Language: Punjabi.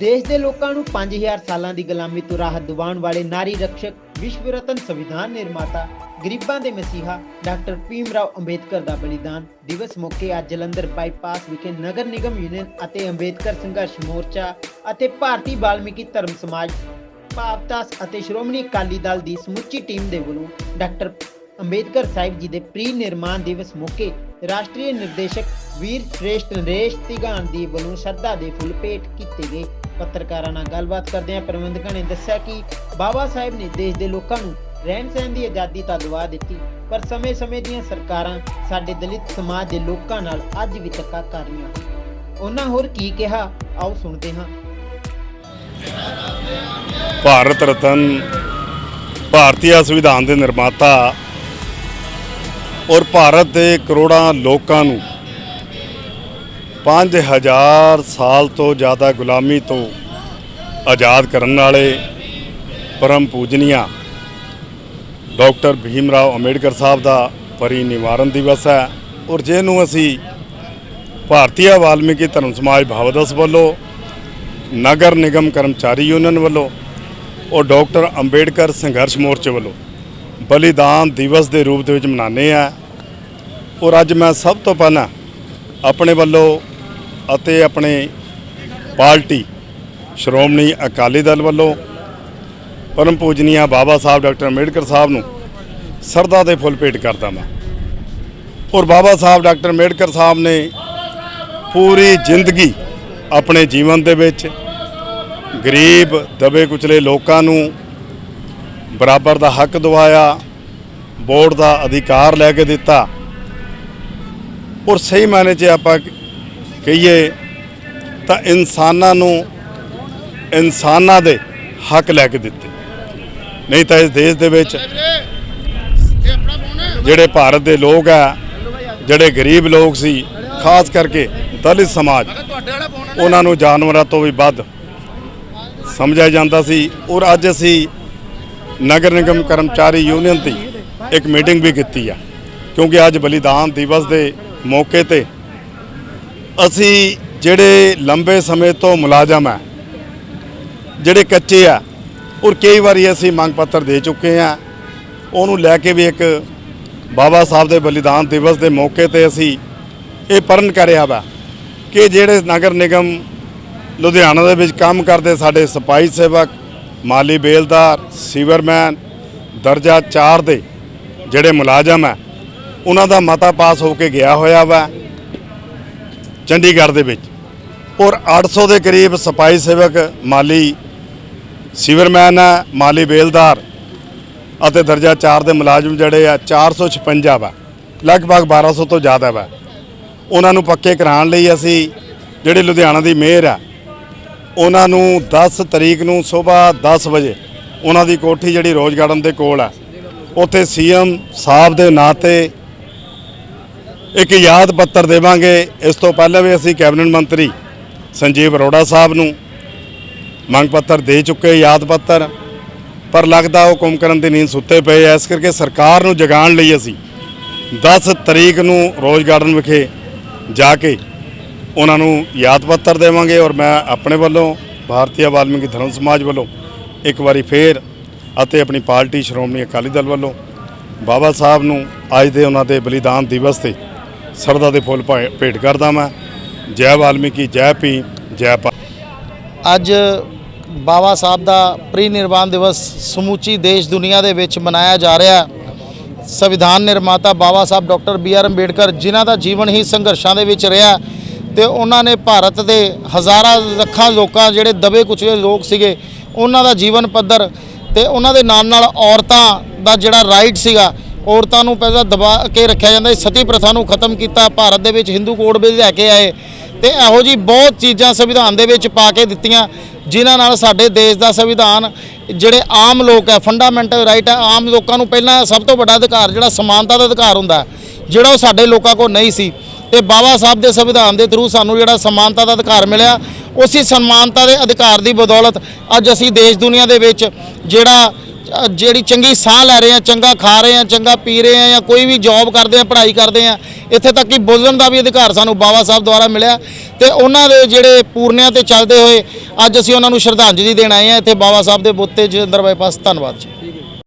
ਦੇਸ਼ ਦੇ ਲੋਕਾਂ ਨੂੰ 5000 ਸਾਲਾਂ ਦੀ ਗੁਲਾਮੀ ਤੋਂ ਰਾਹਤ ਦਿਵਾਉਣ ਵਾਲੇ ਨਾਰੀ ਰਕਸ਼ਕ ਵਿਸ਼ਵ ਰਤਨ ਸੰਵਿਧਾਨ ਨਿਰਮਾਤਾ, ਗਰੀਬਾਂ ਦੇ ਮਸੀਹਾ ਡਾਕਟਰ ਭੀਮ ਰਾਓ ਅੰਬੇਦਕਰ ਦਾ ਬਲੀਦਾਨ ਦਿਵਸ ਮੌਕੇ ਅੱਜ ਜਲੰਧਰ ਬਾਈਪਾਸ ਵਿਖੇ ਨਗਰ ਨਿਗਮ ਯੂਨੀਅਨ ਅਤੇ ਅੰਬੇਦਕਰ ਸੰਘਰਸ਼ ਮੋਰਚਾ ਅਤੇ ਭਾਰਤੀ ਬਾਲਮੀਕੀ ਧਰਮ ਸਮਾਜ ਭਾਵਦਾਸ ਅਤੇ ਸ਼੍ਰੋਮਣੀ ਅਕਾਲੀ ਦਲ ਦੀ ਸਮੁੱਚੀ ਟੀਮ ਦੇ ਵੱਲੋਂ ਡਾਕਟਰ ਅੰਬੇਦਕਰ ਸਾਹਿਬ ਜੀ ਦੇ ਪ੍ਰੀ ਨਿਰਮਾਣ ਦਿਵਸ ਮੌਕੇ ਰਾਸ਼ਟਰੀ ਨਿਰਦੇਸ਼ਕ ਵੀਰ ਸ਼੍ਰੇਸ਼ਟ ਨਰੇਸ਼ ਤਿਗਾਨ ਦੀ ਵੱਲੋਂ ਸ਼ਰਧਾ ਦੇ ਫੁੱਲ ਭੇਟ ਕੀਤੇ ਗਏ। ਪੱਤਰਕਾਰਾਂ ਨਾਲ ਗੱਲਬਾਤ ਕਰਦਿਆਂ ਪ੍ਰਬੰਧਕਾਂ ਨੇ ਦੱਸਿਆ ਕਿ ਬਾਬਾ ਸਾਹਿਬ ਨੇ ਦੇਸ਼ ਦੇ ਲੋਕਾਂ ਨੂੰ ਰਹਿਣ ਸਹਿਣ ਦੀ ਆਜ਼ਾਦੀ ਤਾਂ ਦਵਾ ਦਿੱਤੀ, ਪਰ ਸਮੇਂ-ਸਮੇਂ ਦੀਆਂ ਸਰਕਾਰਾਂ ਸਾਡੇ ਦਲਿਤ ਸਮਾਜ ਦੇ ਲੋਕਾਂ ਨਾਲ ਅੱਜ ਵੀ ਧੱਕਾ ਕਰ ਰਹੀਆਂ ਉਹਨਾਂ ਹੋਰ ਕੀ ਕਿਹਾ? ਆਓ ਸੁਣਦੇ ਹਾਂ। ਭਾਰਤ ਰਤਨ ਭਾਰਤੀ ਸੰਵਿਧਾਨ ਦੇ ਨਿਰਮਾਤਾ ਔਰ ਭਾਰਤ ਦੇ ਕਰੋੜਾਂ ਲੋਕਾਂ ਨੂੰ 5000 ਸਾਲ ਤੋਂ ਜ਼ਿਆਦਾ ਗੁਲਾਮੀ ਤੋਂ ਆਜ਼ਾਦ ਕਰਨ ਵਾਲੇ ਪਰਮ ਪੂਜਨੀਆ ਡਾਕਟਰ ਭੀਮ ਰਾਓ ਅੰਬੇਡਕਰ ਸਾਹਿਬ ਦਾ ਪਰੀ ਨਿਵਾਰਨ ਦਿਵਸ ਹੈ ਔਰ ਜਿਹਨੂੰ ਅਸੀਂ ਭਾਰਤੀ ਵਾਲਮੀਕੀ ਧਰਮ ਸਮਾਜ ਭਾਵਦਸ ਵੱਲੋਂ, ਨਗਰ ਨਿਗਮ ਕਰਮਚਾਰੀ ਯੂਨੀਅਨ ਵੱਲੋਂ ਔਰ ਡਾਕਟਰ ਅੰਬੇਡਕਰ ਸੰਘਰਸ਼ ਮੋਰਚੇ ਵੱਲੋਂ ਬਲੀਦਾਨ ਦਿਵਸ ਦੇ ਰੂਪ ਦੇ ਵਿੱਚ ਮਨਾਉਂਦੇ ਆ ਔਰ ਅੱਜ ਮੈਂ ਸਭ ਤੋਂ ਪਹਿਲਾਂ ਆਪਣੇ ਵੱਲੋਂ ਅਤੇ ਆਪਣੇ ਪਾਰਟੀ ਸ਼੍ਰੋਮਣੀ ਅਕਾਲੀ ਦਲ ਵੱਲੋਂ ਪਰਮ ਪੂਜਨੀਆ ਬਾਬਾ ਸਾਹਿਬ ਡਾਕਟਰ ਅੰਬੇਡਕਰ ਸਾਹਿਬ ਨੂੰ ਸਰਦਾ ਦੇ ਫੁੱਲ ਭੇਟ ਕਰਦਾ ਮੈਂ। ਔਰ ਬਾਬਾ ਸਾਹਿਬ ਡਾਕਟਰ ਅੰਬੇਡਕਰ ਸਾਹਿਬ ਨੇ ਪੂਰੀ ਜ਼ਿੰਦਗੀ ਆਪਣੇ ਜੀਵਨ ਦੇ ਵਿੱਚ ਗਰੀਬ, ਦਬੇ ਕੁਚਲੇ ਲੋਕਾਂ ਨੂੰ ਬਰਾਬਰ ਦਾ ਹੱਕ ਦਿਵਾਇਆ, ਵੋਟ ਦਾ ਅਧਿਕਾਰ ਲੈ ਕੇ ਦਿੱਤਾ ਔਰ ਸਹੀ ਮਾਇਨੇ 'ਚ ਆਪਾਂ ਕਹੀਏ ਤਾਂ ਇਨਸਾਨਾਂ ਨੂੰ ਇਨਸਾਨਾਂ ਦੇ ਹੱਕ ਲੈ ਕੇ ਦਿੱਤੇ। ਨਹੀਂ ਤਾਂ ਇਸ ਦੇਸ਼ ਦੇ ਵਿੱਚ ਜਿਹੜੇ ਭਾਰਤ ਦੇ ਲੋਕ ਆ, ਜਿਹੜੇ ਗਰੀਬ ਲੋਕ ਸੀ, ਖਾਸ ਕਰਕੇ ਦਲਿਤ ਸਮਾਜ, ਉਹਨਾਂ ਨੂੰ ਜਾਨਵਰਾਂ ਤੋਂ ਵੀ ਵੱਧ ਸਮਝਿਆ ਜਾਂਦਾ ਸੀ। ਔਰ ਅੱਜ ਅਸੀਂ ਨਗਰ ਨਿਗਮ ਕਰਮਚਾਰੀ ਯੂਨੀਅਨ ਦੀ ਇੱਕ ਮੀਟਿੰਗ ਵੀ ਕੀਤੀ ਆ, ਕਿਉਂਕਿ ਅੱਜ ਬਲੀਦਾਨ ਦਿਵਸ ਦੇ ਮੌਕੇ ਤੇ। ਅਸੀਂ ਜਿਹੜੇ ਲੰਬੇ ਸਮੇਂ ਤੋਂ ਮੁਲਾਜ਼ਮ ਹੈ ਜਿਹੜੇ ਕੱਚੇ ਆ, ਔਰ ਕਈ ਵਾਰੀ ਅਸੀਂ ਮੰਗ ਪੱਤਰ ਦੇ ਚੁੱਕੇ ਆ। ਉਹਨੂੰ ਲੈ ਕੇ ਵੀ ਇੱਕ ਬਾਬਾ ਸਾਹਿਬ ਦੇ ਬਲੀਦਾਨ ਦਿਵਸ ਦੇ ਮੌਕੇ ਤੇ ਅਸੀਂ ਇਹ ਪਰਨ ਕਰਿਆ ਵਾ ਕਿ ਜਿਹੜੇ ਨਗਰ ਨਿਗਮ ਲੁਧਿਆਣਾ ਦੇ ਵਿੱਚ ਕੰਮ ਕਰਦੇ, ਸਾਡੇ ਸਪਾਈ ਸੇਵਕ, ਮਾਲੀ ਬੇਲਦਾਰ, ਸੀਵਰਮੈਨ, ਦਰਜਾ 4 ਦੇ ਜਿਹੜੇ ਮੁਲਾਜ਼ਮ ਹੈ ਉਹਨਾਂ ਦਾ ਮਤਾ ਪਾਸ ਹੋ ਕੇ ਗਿਆ ਹੋਇਆ ਵਾ ਚੰਡੀਗੜ੍ਹ ਦੇ ਵਿੱਚ। ਔਰ 800 ਦੇ ਕਰੀਬ ਸਪਾਈ ਸੇਵਕ ਮਾਲੀ ਸੀਵਰਮੈਨ ਆ, ਮਾਲੀ ਬੇਲਦਾਰ ਅਤੇ ਦਰਜਾ 4 ਦੇ ਮੁਲਾਜ਼ਮ ਜਿਹੜੇ ਆ 456 ਵਾ, ਲਗਭਗ 1200 ਤੋਂ ਜ਼ਿਆਦਾ ਵਾ। ਉਹਨਾਂ ਨੂੰ ਪੱਕੇ ਕਰਾਉਣ ਲਈ ਅਸੀਂ ਜਿਹੜੇ ਲੁਧਿਆਣਾ ਦੀ ਮੇਅਰ ਆ, ਉਹਨਾਂ ਨੂੰ 10 ਤਰੀਕ ਨੂੰ ਸਵੇਰ 10 ਵਜੇ ਉਹਨਾਂ ਦੀ ਕੋਠੀ ਜਿਹੜੀ ਰੋਜ਼ ਗਾਰਡਨ ਦੇ ਕੋਲ ਆ, ਉੱਥੇ ਸੀਐਮ ਸਾਹਿਬ ਦੇ ਨਾਂ ਤੇ ਇੱਕ ਯਾਦ ਪੱਤਰ ਦੇਵਾਂਗੇ। ਇਸ ਤੋਂ ਪਹਿਲਾਂ ਵੀ ਅਸੀਂ ਕੈਬਨਿਟ ਮੰਤਰੀ ਸੰਜੀਵ ਅਰੋੜਾ ਸਾਹਿਬ ਨੂੰ ਮੰਗ ਪੱਤਰ ਦੇ ਚੁੱਕੇ ਯਾਦ ਪੱਤਰ। ਪਰ ਲੱਗਦਾ ਉਹ ਕੁੰਭਕਰਨ ਦੀ ਨੀਂਦ ਸੁੱਤੇ ਪਏ ਐ ਇਸ ਕਰਕੇ ਸਰਕਾਰ ਨੂੰ ਜਗਾਉਣ ਲਈ ਅਸੀਂ 10 ਤਰੀਕ ਨੂੰ ਰੋਜ਼ ਗਾਰਡਨ ਵਿਖੇ ਜਾ ਕੇ ਉਹਨਾਂ ਨੂੰ ਯਾਦ ਪੱਤਰ ਦੇਵਾਂਗੇ ਔਰ ਮੈਂ ਆਪਣੇ ਵੱਲੋਂ, ਭਾਰਤੀ ਵਾਲਮੀਕੀ ਧਰਮ ਸਮਾਜ ਵੱਲੋਂ ਇੱਕ ਵਾਰੀ ਫੇਰ ਅਤੇ ਆਪਣੀ ਪਾਰਟੀ ਸ਼੍ਰੋਮਣੀ ਅਕਾਲੀ ਦਲ ਵੱਲੋਂ ਬਾਬਾ ਸਾਹਿਬ ਨੂੰ ਅੱਜ ਦੇ ਉਹਨਾਂ ਦੇ ਬਲੀਦਾਨ ਦਿਵਸ ਤੇ ਸਰਦਾ ਦੇ ਫੁੱਲ ਭਾ- ਭੇਟ ਕਰਦਾ ਮੈਂ। ਜੈ ਵਾਲਮੀਕੀ, ਜੈ ਭੀਮ, ਜੈ ਭਾ ਅੱਜ ਬਾਬਾ ਸਾਹਿਬ ਦਾ ਪ੍ਰੀ ਨਿਰਵਾਣ ਦਿਵਸ ਸਮੁੱਚੀ ਦੇਸ਼ ਦੁਨੀਆ ਦੇ ਵਿੱਚ ਮਨਾਇਆ ਜਾ ਰਿਹਾ ਸੰਵਿਧਾਨ ਨਿਰਮਾਤਾ Baba Sahib doctor B R Ambedkar ਜਿਨ੍ਹਾਂ ਦਾ ਜੀਵਨ ਹੀ ਸੰਘਰਸ਼ਾਂ ਦੇ ਵਿੱਚ ਰਿਹਾ ਤੇ ਉਹਨਾਂ ਨੇ ਭਾਰਤ ਦੇ ਹਜ਼ਾਰਾਂ ਲੱਖਾਂ ਲੋਕਾਂ, ਜਿਹੜੇ ਦਬੇ ਕੁਚਲੇ ਲੋਕ ਸੀਗੇ, ਉਹਨਾਂ ਦਾ ਜੀਵਨ ਪੱਧਰ ਤੇ ਉਹਨਾਂ ਦੇ ਨਾਲ ਨਾਲ ਔਰਤਾਂ ਦਾ ਜਿਹੜਾ ਰਾਈਟ ਸੀਗਾ ਔਰਤਾਂ ਨੂੰ ਪਹਿਲਾਂ ਦਬਾ ਕੇ ਰੱਖਿਆ ਜਾਂਦਾ ਸੀ। ਸਤੀ ਪ੍ਰਥਾ ਨੂੰ ਖਤਮ ਕੀਤਾ। ਭਾਰਤ ਦੇ ਵਿੱਚ ਹਿੰਦੂ ਕੋਡ ਬਿੱਲ ਲੈ ਕੇ ਆਏ। ਤੇ ਇਹੋ ਜੀ ਬਹੁਤ ਚੀਜ਼ਾਂ ਸੰਵਿਧਾਨ ਦੇ ਵਿੱਚ ਪਾ ਕੇ ਦਿੱਤੀਆਂ, ਜਿਨ੍ਹਾਂ ਨਾਲ ਸਾਡੇ ਦੇਸ਼ ਦਾ ਸੰਵਿਧਾਨ ਜਿਹੜੇ ਆਮ ਲੋਕ ਹੈ ਫੰਡਾਮੈਂਟਲ ਰਾਈਟ ਹੈ, ਆਮ ਲੋਕਾਂ ਨੂੰ ਪਹਿਲਾਂ ਸਭ ਤੋਂ ਵੱਡਾ ਅਧਿਕਾਰ ਜਿਹੜਾ ਸਮਾਨਤਾ ਦਾ ਅਧਿਕਾਰ ਹੁੰਦਾ ਜਿਹੜਾ ਉਹ ਸਾਡੇ ਲੋਕਾਂ ਕੋਲ ਨਹੀਂ ਸੀ। ਤੇ ਬਾਬਾ ਸਾਹਿਬ ਦੇ ਸੰਵਿਧਾਨ ਦੇ ਥਰੂ ਸਾਨੂੰ ਜਿਹੜਾ ਸਮਾਨਤਾ ਦਾ ਅਧਿਕਾਰ ਮਿਲਿਆ, ਉਸੇ ਸਮਾਨਤਾ ਦੇ ਅਧਿਕਾਰ ਦੀ ਬਦੌਲਤ ਅੱਜ ਅਸੀਂ ਦੇਸ਼ ਦੁਨੀਆ ਦੇ ਵਿੱਚ ਜਿਹੜਾ ਜਿਹੜੀ ਚੰਗੀ ਸਾਹ ਲੈ ਰਹੇ ਆ, ਚੰਗਾ ਖਾ ਰਹੇ ਆ, ਚੰਗਾ ਪੀ ਰਹੇ ਆ ਜਾਂ ਕੋਈ ਵੀ ਜੌਬ ਕਰਦੇ ਆ, ਪੜ੍ਹਾਈ ਕਰਦੇ ਆ, ਇੱਥੇ ਤੱਕ ਕਿ ਬੋਲਣ ਦਾ ਵੀ ਅਧਿਕਾਰ ਸਾਨੂੰ ਬਾਬਾ ਸਾਹਿਬ ਦੁਆਰਾ ਮਿਲਿਆ। ਤੇ ਉਹਨਾਂ ਦੇ ਜਿਹੜੇ ਪੂਰਨਿਆਂ ਤੇ ਚੱਲਦੇ ਹੋਏ ਅੱਜ ਅਸੀਂ ਉਹਨਾਂ ਨੂੰ ਸ਼ਰਧਾਂਜਲੀ ਦੇਣ ਆਏ ਆ। ਇੱਥੇ ਬਾਬਾ ਸਾਹਿਬ ਦੇ ਬੁੱਤੇ ਤੇ ਜਲੰਧਰ ਬਾਈਪਾਸ, ਧੰਨਵਾਦ ਜੀ।